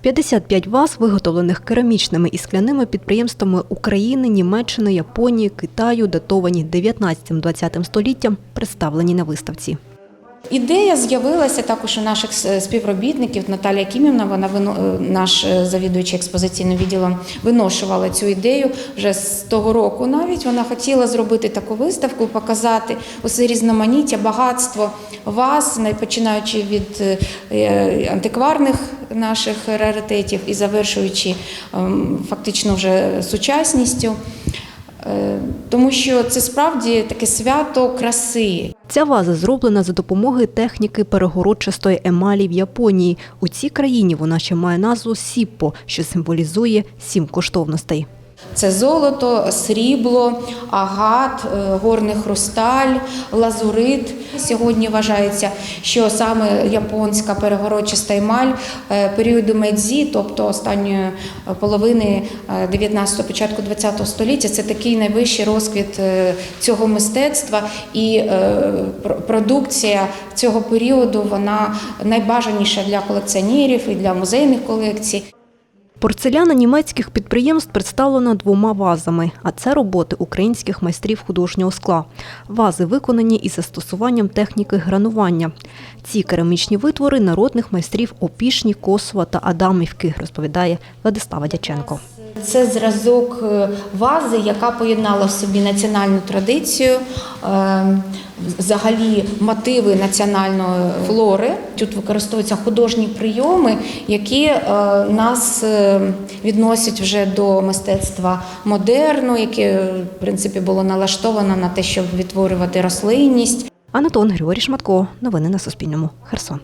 55 ваз, виготовлених керамічними і скляними підприємствами України, Німеччини, Японії, Китаю, датовані 19-20 століттям, представлені на виставці. Ідея з'явилася також у наших співробітників. Наталія Кімівна, вона е, наш е, завідуючий експозиційним відділом, виношувала цю ідею вже з того року. Навіть вона хотіла зробити таку виставку, показати усе різноманіття, багатство не- починаючи від е, е, антикварних наших раритетів і завершуючи ем, фактично вже сучасністю. Е, Тому що це справді таке свято краси. Ця ваза зроблена за допомогою техніки перегородчастої емалі в Японії. У цій країні вона ще має назву Сіппо, що символізує сім коштовностей. Це золото, срібло, агат, е, горний хрусталь, лазурит. Сьогодні вважається, що саме японська перегородчаста емаль е, періоду Медзі, тобто останньої е, половини 19-го, початку 20-го століття, це такий найвищий розквіт цього мистецтва, і продукція цього періоду вона найбажаніша для колекціонерів і для музейних колекцій. Порцеляна німецьких підприємств представлена двома вазами, а це роботи українських майстрів художнього скла. Вази виконані із застосуванням техніки гранування. Ці керамічні витвори народних майстрів Опішні, Косова та Адамівки, розповідає Владислава Дяченко. Це зразок е, вази, яка поєднала в собі національну традицію, е, взагалі мотиви національної флори. Тут використовуються художні прийоми, які е, нас відносять вже до мистецтва модерну, яке в принципі було налаштовано на те, щоб відтворювати рослинність. Анатон Григорій Шматко. Новини на Суспільному. Херсон.